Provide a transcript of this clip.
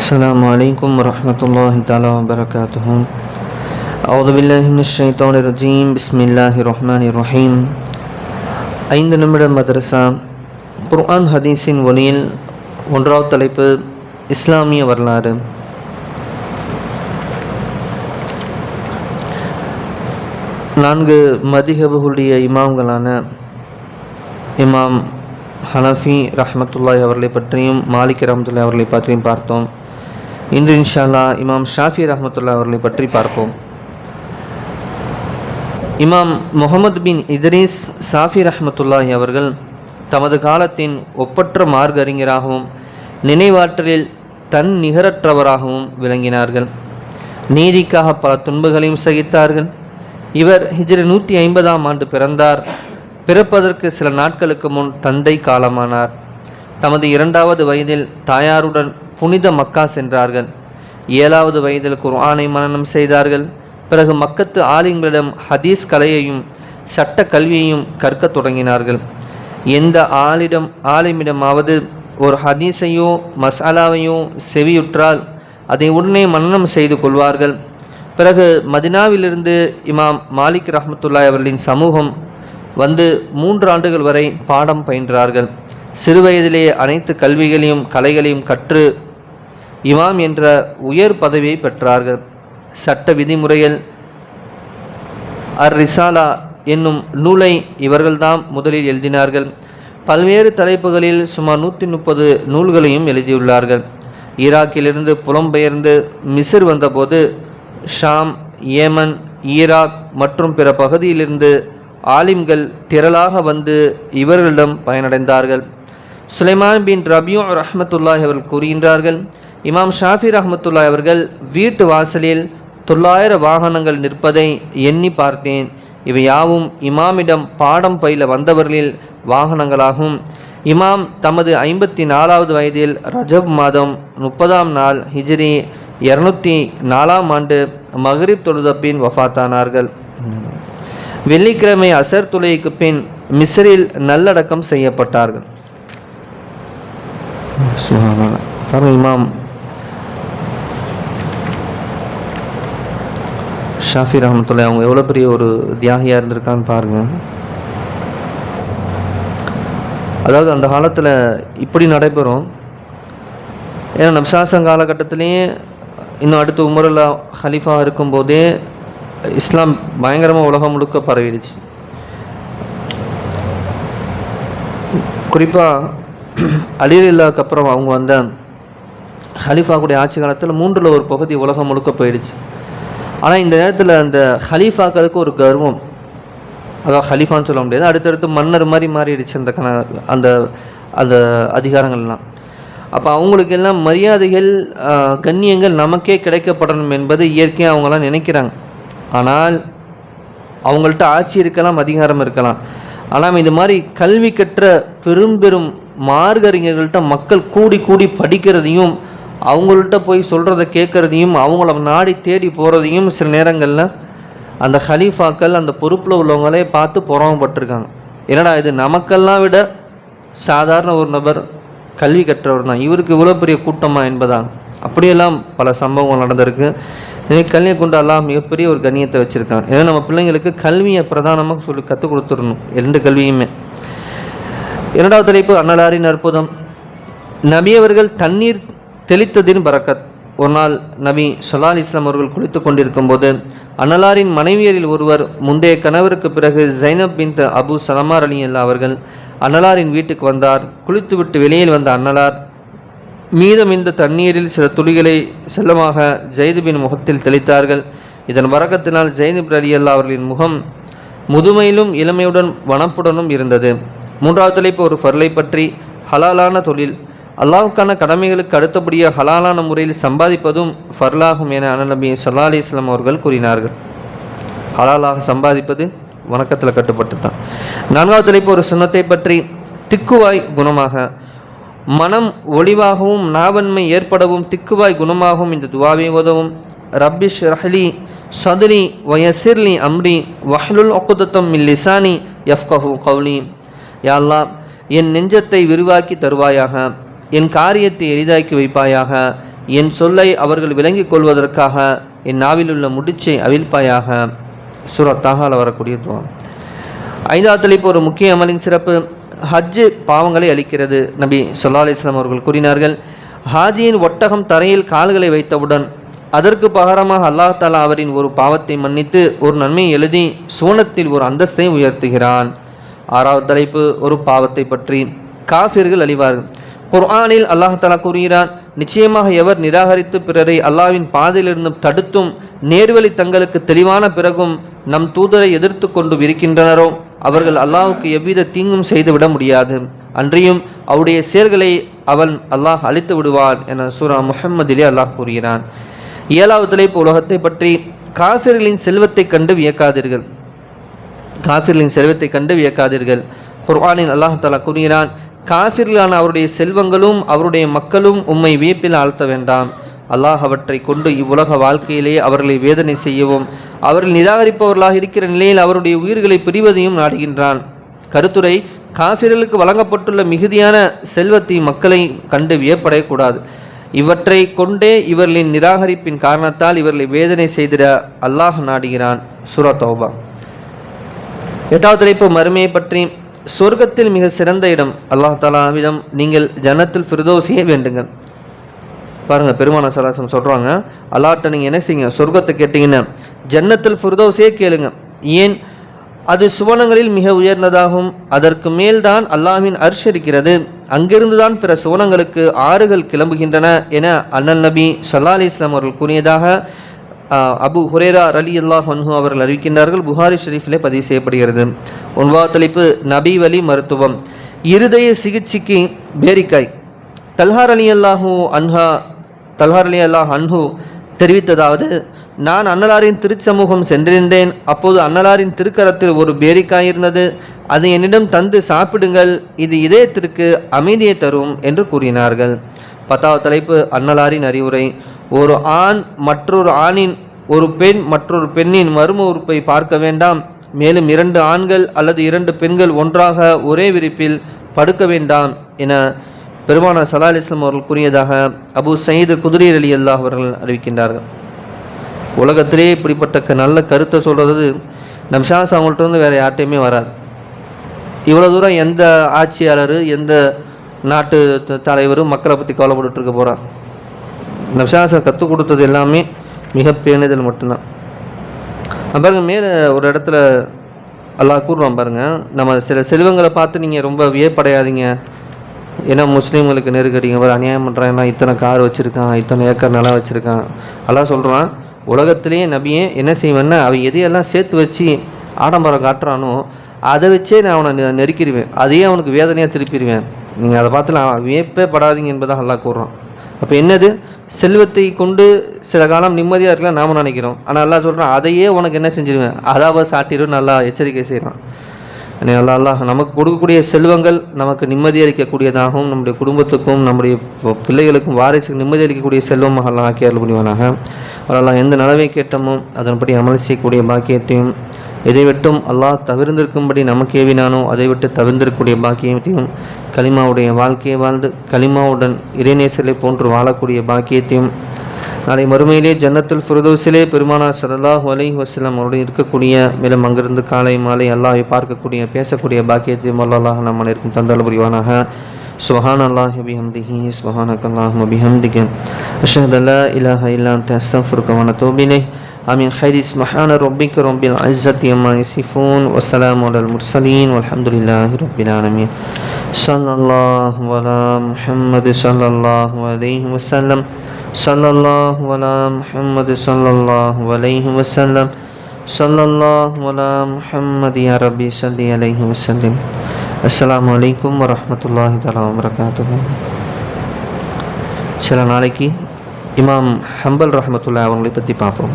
السلام عليكم ورحمة الله تعالى وبركاته أعوذ بالله من الشيطان الرجيم بسم الله الرحمن الرحيم ஐந்து நிமிட மதரசா குர்ஆன் ஹதீஸின் ஒளியில் ஒன்றாவது தலைப்பு இஸ்லாமிய வரலாறு நான்கு மதிஹபுடைய இமாம்களான இமாம் ஹனஃபி ரஹ்மத்துல்லாய் அவர்களை பற்றியும் மாலிக் ரஹமத்துல்லாய் அவர்களை பற்றியும் பார்த்தோம் இன்று இன்ஷால்லா இமாம் ஷாஃபி ரஹமத்துல்லா அவர்களை பற்றி பார்ப்போம். இமாம் முகமது பின் இத்ரீஸ் ஷாஃபி ரஹமத்துல்லாஹி அவர்கள் தமது காலத்தின் ஒப்பற்ற மார்க் அறிஞராகவும் நினைவாற்றலில் தன் நிகரற்றவராகவும் விளங்கினார்கள். நீதிக்காக பல துன்பங்களையும் சகித்தார்கள். இவர் ஹிஜ்ரி நூற்றி ஐம்பதாம் ஆண்டு பிறந்தார். பிறப்பதற்கு சில நாட்களுக்கு முன் தந்தை காலமானார். தமது இரண்டாவது வயதில் தாயாருடன் புனித மக்கா சென்றார்கள். ஏழாவது வயதில் குர்ஆனை மனனம் செய்தார்கள். பிறகு மக்கத்து ஆலிம்களிடம் ஹதீஸ் கலையையும் சட்ட கல்வியையும் கற்கத் தொடங்கினார்கள். எந்த ஆளிடம் ஆலிமிடமாவது ஒரு ஹதீஸையோ மசாலாவையோ செவியுற்றால் அதை உடனே மனனம் செய்து கொள்வார்கள். பிறகு மதினாவிலிருந்து இமாம் மாலிக் ரஹமத்துல்லாய் அவர்களின் சமூகம் வந்து மூன்று ஆண்டுகள் வரை பாடம் பயின்றார்கள். சிறுவயதிலே அனைத்து கல்விகளையும் கலைகளையும் கற்று இமாம் என்ற உயர் பதவியை பெற்றார்கள். சட்ட விதிமுறையில் அர் ரிசாலா என்னும் நூலை இவர்கள்தான் முதலில் எழுதினார்கள். பல்வேறு தலைப்புகளில் சுமார் நூற்றி முப்பது நூல்களையும் எழுதியுள்ளார்கள். ஈராக்கிலிருந்து புலம்பெயர்ந்து மிசிர் வந்தபோது ஷாம் ஏமன் ஈராக் மற்றும் பிற பகுதியிலிருந்து ஆலிம்கள் திரளாக வந்து இவர்களிடம் பயனடைந்தார்கள். சுலைமான் பின் ரபியூ ரஹமத்துல்லாஹ் அவர்கள் கூறுகின்றார்கள் இமாம் ஷாஃபி ரஹமத்துல்லாய் அவர்கள் வீட்டு வாசலில் தொள்ளாயிரம் வாகனங்கள் நிற்பதை எண்ணி பார்த்தேன். இவை யாவும் இமாமிடம் பாடம் பயில வந்தவர்களில் வாகனங்களாகும். இமாம் தமது ஐம்பத்தி நாலாவது வயதில் ரஜப் மாதம் முப்பதாம் நாள் ஹிஜ்ரி இரநூத்தி நாலாம் ஆண்டு மஹரிப் தொழுத பின் வஃத்தானார்கள். வெள்ளிக்கிழமை அசர் துளைக்கு பின் மிஸ்ரில் நல்லடக்கம் செய்யப்பட்டார்கள். இமாம் ஷாஃபி ரஹமத்துல்லா அவங்க எவ்வளோ பெரிய ஒரு தியாகியாக இருந்திருக்கான்னு பாருங்கள் அதாவது அந்த காலத்தில் இப்படி நடைபெறும். ஏன்னா நப்சாசம் காலகட்டத்திலேயே இன்னும் அடுத்து உமருல்லா ஹலீஃபா இருக்கும்போதே இஸ்லாம் பயங்கரமாக உலகம் முழுக்க பரவிடுச்சு. குறிப்பாக அலிரில்லாக்கு அப்புறம் அவங்க வந்த ஹலீஃபா கூடிய ஆட்சி காலத்தில் மூன்றில் ஒரு பகுதி உலகம் முழுக்க போயிடுச்சு. ஆனால் இந்த நேரத்தில் அந்த ஹலீஃபாக்களுக்கு ஒரு கர்வம். அதாவது ஹலீஃபான்னு சொல்ல முடியாது. அடுத்தடுத்து மன்னர் மாதிரி மாறிடுச்சு அந்த கண அந்த அந்த அதிகாரங்கள்லாம். அப்போ அவங்களுக்கு எல்லாம் மரியாதைகள் கண்ணியங்கள் நமக்கே கிடைக்கப்படணும் என்பது இயற்கையாக அவங்களாம் நினைக்கிறாங்க. ஆனால் அவங்கள்ட்ட ஆட்சி இருக்கலாம் அதிகாரம் இருக்கலாம். ஆனால் இது மாதிரி கல்வி கற்ற பெரும் பெரும் மார்கறிஞர்கள்ட்ட மக்கள் கூடி கூடி படிக்கிறதையும் அவங்கள்ட்ட போய் சொல்கிறத கேட்குறதையும் அவங்கள நாடி தேடி போகிறதையும் சில நேரங்களில் அந்த ஹலீஃபாக்கள் அந்த பொறுப்பில் உள்ளவங்களே பார்த்து புறமப்பட்டிருக்காங்க. என்னடா இது நமக்கெல்லாம் விட சாதாரண ஒரு நபர் கல்வி கற்றவர் தான். இவருக்கு இவ்வளோ பெரிய கூட்டமாக என்பதாக அப்படியெல்லாம் பல சம்பவங்கள் நடந்திருக்கு. எனவே கல்வியை கொண்டு எல்லாம் மிகப்பெரிய ஒரு கண்ணியத்தை வச்சுருக்காங்க ஏன்னா நம்ம பிள்ளைங்களுக்கு கல்வியை பிரதானமாக சொல்லி கற்றுக் கொடுத்துடணும் ரெண்டு கல்வியுமே. இரண்டாவது தலைப்பு அன்னலாரின் அற்புதம். நபியவர்கள் தண்ணீர் தெளித்ததின் பறக்கத். ஒரு நாள் நபி சொலால் இஸ்லாம் அவர்கள் குளித்து கொண்டிருக்கும் போது அன்னலாரின் மனைவியரில் ஒருவர் முந்தைய கணவருக்கு பிறகு ஜைனப் பின் அபு சலமார் அலி அல்லா அவர்கள் அன்னலாரின் வீட்டுக்கு வந்தார். குளித்துவிட்டு வெளியில் வந்த அன்னலார் மீதம் இந்த தண்ணீரில் சில துளிகளை செல்லமாக ஜெய்துபின் முகத்தில் தெளித்தார்கள். இதன் வரக்கத்தினால் ஜெய்து அலி அல்லா அவர்களின் முகம் முதுமையிலும் இளமையுடன் வனப்புடனும் இருந்தது. மூன்றாவது தலைப்பு ஒரு ஃபர்லை பற்றி ஹலாலான தொழில். அல்லாவுக்கான கடமைகளுக்கு அடுத்தபடியாக ஹலாலான முறையில் சம்பாதிப்பதும் ஃபர்லாகும் என அனநபி சல்லா அலி இஸ்லாம் அவர்கள் கூறினார்கள். ஹலாலாக சம்பாதிப்பது வணக்கத்தில் கட்டுப்பட்டு தான் நான்காவது தலைப்பு ஒரு சுண்ணத்தை பற்றி திக்குவாய் குணமாக. மனம் ஒளிவாகவும் நாவன்மை ஏற்படவும் திக்குவாய் குணமாகவும் இந்த துவாவை உதவும் ரப்பிஷ் ரஹ்லி சதுரி வயசிர்லி அம்ரி வஹ்லுல் ஒக்குதத்தம் மில்லிசானி எஃப்கஹு கவுலி யாழ்லா என் நெஞ்சத்தை விரிவாக்கி தருவாயாக. என் காரியத்தை எளிதாக்கி வைப்பாயாக. என் சொல்லை அவர்கள் விளங்கிக் கொள்வதற்காக என் நாவிலுள்ள முடிச்சை அவிழ்ப்பாயாக. சூரத்தாகால வரக்கூடிய துவம் ஐந்தாவது தலைப்பு ஒரு முக்கிய அமலின் சிறப்பு. ஹஜ்ஜு பாவங்களை அளிக்கிறது நபி சொல்லா அலிஸ்லாம் அவர்கள் கூறினார்கள் ஹாஜியின் ஒட்டகம் தரையில் கால்களை வைத்தவுடன் அதற்கு பகரமாக அல்லாஹ் தாலா அவரின் ஒரு பாவத்தை மன்னித்து ஒரு நன்மையை எழுதி சூனத்தில் ஒரு அந்தஸ்தை உயர்த்துகிறான். ஆறாவது தலைப்பு ஒரு பாவத்தை பற்றி. காஃபிர்கள் அழிவார்கள். குர்ஆனில் அல்லாஹ் தாலா கூறுகிறான் நிச்சயமாக எவர் நிராகரித்து பிறரை அல்லாவின் பாதையிலிருந்து தடுத்தும் நேர்வழி தங்களுக்கு தெளிவான பிறகும் நம் தூதரை எதிர்த்து கொண்டு இருக்கின்றனரோ அவர்கள் அல்லாஹுக்கு எவ்வித தீங்கும் செய்துவிட முடியாது. அன்றியும் அவருடைய செயல்களை அவன் அல்லாஹ் அழித்து விடுவான் என சூரா முஹம்மதிலே அல்லாஹ் கூறுகிறான். ஏழாவது தலைப்பு உலகத்தை பற்றி காஃபிர்களின் செல்வத்தை கண்டு வியக்காதீர்கள். காஃபிர்களின் செல்வத்தை கண்டு வியக்காதீர்கள். குர்ஆனின் அல்லாஹ் தலா கூறுகிறான் காஃபிர்களான அவருடைய செல்வங்களும் அவருடைய மக்களும் உம்மை வியப்பில் ஆழ்த்த வேண்டாம். அல்லாஹ் அவற்றை கொண்டு இவ்வுலக வாழ்க்கையிலே அவர்களை வேதனை செய்யவும் அவர்கள் நிராகரிப்பவர்களாக இருக்கிற நிலையில் அவருடைய உயிர்களை பிரிவதையும் நாடுகின்றான். கருத்துரை காஃபிர்களுக்கு வழங்கப்பட்டுள்ள மிகுதியான செல்வத்தை மக்களை கண்டு வியப்படையக்கூடாது. இவற்றை கொண்டே இவர்களின் நிராகரிப்பின் காரணத்தால் இவர்களை வேதனை செய்திட அல்லாஹ் நாடுகிறான். சூரா எட்டாவது தலைப்பு மறுமையை பற்றி சொர்க்கத்தில் மிக சிறந்த இடம் அல்லாஹ் தாலாவிடம் நீங்கள் ஜன்னத்தில் ஃபிர்தோசியே வேண்டுங்கள். பாருங்கள் பெருமான சலாசம் சொல்கிறாங்க அல்லாட்ட நீங்கள் என்ன செய்யுங்க? சொர்க்கத்தை கேட்டிங்கன்னா ஜன்னத்தில் ஃபிர்தோசியே கேளுங்க. ஏன்? அது சுவனங்களில் மிக உயர்ந்ததாகும். அதற்கு மேல்தான் அல்லாஹின் அர்ஷ் இருக்கிறது. அங்கிருந்து தான் பிற சுவனங்களுக்கு ஆறுகள் கிளம்புகின்றன என அண்ணன் நபி சல்லா அலி இஸ்லாம் அவர்கள் கூறியதாக அபு ஹுரேரா அலி அல்லாஹ் ஹன்ஹு அவர்கள் அறிவிக்கின்றார்கள் புகாரி ஷெரீஃபிலே பதிவு செய்யப்படுகிறது. ஒன்பா தலைப்பு நபி வலி மருத்துவம். இருதய சிகிச்சைக்கு பேரிக்காய். தல்ஹார் அலி அல்லாஹூ அன்ஹா தல்ஹார் அலி அல்லாஹ் அன்ஹு தெரிவித்ததாவது நான் அன்னலாரின் திருச்சமூகம் சென்றிருந்தேன். அப்போது அன்னலாரின் திருக்கரத்தில் ஒரு பேரிக்காய் இருந்தது. அது என்னிடம் தந்து சாப்பிடுங்கள். இது இதயத்திற்கு அமைதியை தரும் என்று கூறினார்கள். பத்தாவது தலைப்பு அன்னலாரின் அறிவுரை. ஒரு ஆண் மற்றொரு ஆணின் ஒரு பெண் மற்றொரு பெண்ணின் மர்ம உறுப்பை பார்க்க வேண்டாம். மேலும் இரண்டு ஆண்கள் அல்லது இரண்டு பெண்கள் ஒன்றாக ஒரே விரிப்பில் படுக்க வேண்டாம் என பெருமான சலா அலிஸ்லாம் அவர்கள் கூறியதாக அபு சயீது குதிரீர் அலி அல்லாஹ் அவர்கள் அறிவிக்கின்றார்கள். உலகத்திலே இப்படிப்பட்ட நல்ல கருத்தை சொல்கிறது நம் ஷாஸ் அவங்கள்ட்ட இருந்து வேறு யார்ட்டையுமே வராது. இவ்வளோ தூரம் எந்த ஆட்சியாளர் எந்த நாட்டு தலைவரும் மக்களை பற்றி கவலைப்பட்டுருக்க போகிறார் போகிறார் கற்றுக் கொடுத்தது எல்லாமே மிக பேணுதல் மட்டும்தான். பாருங்கள் மேலே ஒரு இடத்துல அல்லாஹ் கூறுவான் பாருங்க நம்ம சில செல்வங்களை பார்த்து நீங்கள் ரொம்ப வியப்படையாதீங்க. ஏன்னா முஸ்லீம்களுக்கு நெருக்கடிங்க பாரு அநியாயம் பண்ணுறாங்கன்னா இத்தனை கார் வச்சுருக்கான் இத்தனை ஏக்கர் நிலம் வச்சுருக்கான். அல்லாஹ் சொல்கிறான் உலகத்திலேயே நபியே என்ன செய்வேன்னா அவன் எதையெல்லாம் சேர்த்து வச்சு ஆடம்பரம் காட்டுறானோ அதை வச்சே நான் அவனை நெ- நெருக்கிடுவேன். அதையே அவனுக்கு வேதனையாக திருப்பிடுவேன். நீங்கள் அதை பார்த்து நான் வியப்பே படாதீங்க என்பதாக அல்லாஹ் கூறுறான். அப்போ என்னது? செல்வத்தை கொண்டு சில காலம் நிம்மதியாக இருக்கலாம் நாம நினைக்கிறோம். ஆனால் நல்லா சொல்கிறோம் அதையே உனக்கு என்ன செஞ்சிருவேன்? அதாவது சாட்டிடும் நல்லா எச்சரிக்கை செய்கிறான் அல்லாஹ் அல்லாஹ் நமக்கு கொடுக்கக்கூடிய செல்வங்கள் நமக்கு நிம்மதி அளிக்கக்கூடியதாகவும் நம்முடைய குடும்பத்துக்கும் நம்முடைய பிள்ளைகளுக்கும் வாரிசுக்கு நிம்மதி அளிக்கக்கூடிய செல்வமாக அல்லாஹ் ஆக்கி அருள் புரிவானாக. எந்த நிலவை கேட்டமோ அதன்படி அமல் செய்யக்கூடிய பாக்கியத்தையும் எதை விட்டும் அல்லாஹ் தவிர்ந்திருக்கும்படி நமக்கு ஏவினானோ அதை விட்டு தவிர்ந்திருக்கக்கூடிய பாக்கியத்தையும் கலிமாவுடைய வாழ்க்கையை வாழ்ந்து கலிமாவுடன் இறைநேசலை போன்று வாழக்கூடிய பாக்கியத்தையும் நாளை மறுமையிலே ஜன்னத்துல் ஃபுருதோஸிலே பெருமானார் சரல்லாஹ் அலை வசலம் அவருடைய இருக்கக்கூடிய மேலும் அங்கிருந்து காலை மாலை அல்லாஹை பார்க்கக்கூடிய பேசக்கூடிய பாக்கியத்தை மல்லாஹ் நம் அனைவருக்கும் தந்தால் புரிவானாக سبحان الله وبحمده سبحانك اللهم وبحمدك أشهد أن لا إله إلا أنت أستغفرك ونتوب إليه آمين خير سبحان ربك رب العزة عما يصفون والسلام على المرسلين والحمد لله رب العالمين صلى الله على محمد صلى الله عليه وسلم الله صلى الله على محمد صلى الله عليه وسلم صلى الله على محمد يا ربي صل عليه وسلم السلام عليكم ورحمة الله تعالى وبركاته சில நாளைக்கு இமாம் ஹம்பல் ரஹமத்துல்லா அவங்களை பற்றி பார்ப்போம்